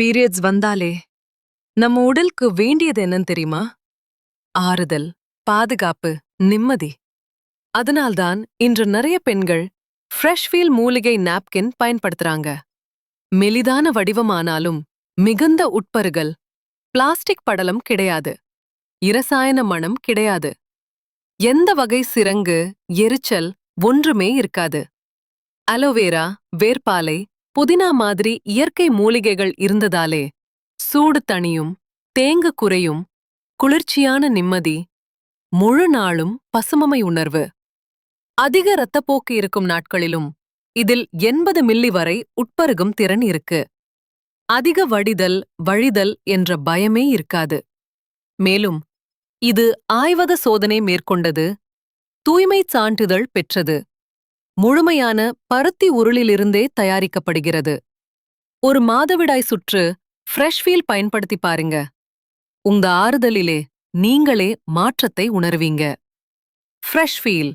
Periods வந்தாலே நம்ம உடலுக்கு வேண்டியது என்னன்னு தெரியுமா? ஆறுதல் பாதுகாப்பு நிம்மதி. அதனால்தான் இன்று நிறைய பெண்கள் ஃப்ரெஷ்ஃபீல் மூலிகை நாப்கின் பயன்படுத்துறாங்க. மெலிதான வடிவமானாலும் மிகுந்த உட்பருகல் பிளாஸ்டிக் படலம் கிடையாது. இரசாயன மணம் கிடையாது. எந்த வகை சிரங்கு எரிச்சல் ஒன்றுமே இருக்காது. அலோவேரா வேர்பாலை புதினா மாதிரி இயற்கை மூலிகைகள் இருந்ததாலே சூடு தணியும் தேங்கு குறையும் குளிர்ச்சியான நிம்மதி முழு நாளும் பசுமமை உணர்வு. அதிக இரத்தப்போக்கு இருக்கும் நாட்களிலும் இதில் எண்பது மில்லி வரை உட்பருகும் திறன் இருக்கு. அதிக வடிதல் வழிதல் என்ற பயமே இருக்காது. மேலும் இது ஆய்வக சோதனை மேற்கொண்டது தூய்மைச் சான்றிதழ் பெற்றது. முழுமையான பருத்தி உருளிலிருந்தே தயாரிக்கப்படுகிறது. ஒரு மாதவிடாய் சுற்று ஃப்ரெஷ்ஃபீல் பயன்படுத்தி பாருங்க. உங்க ஆறுதலிலே நீங்களே மாற்றத்தை உணர்வீங்க. ஃப்ரெஷ்ஃபீல்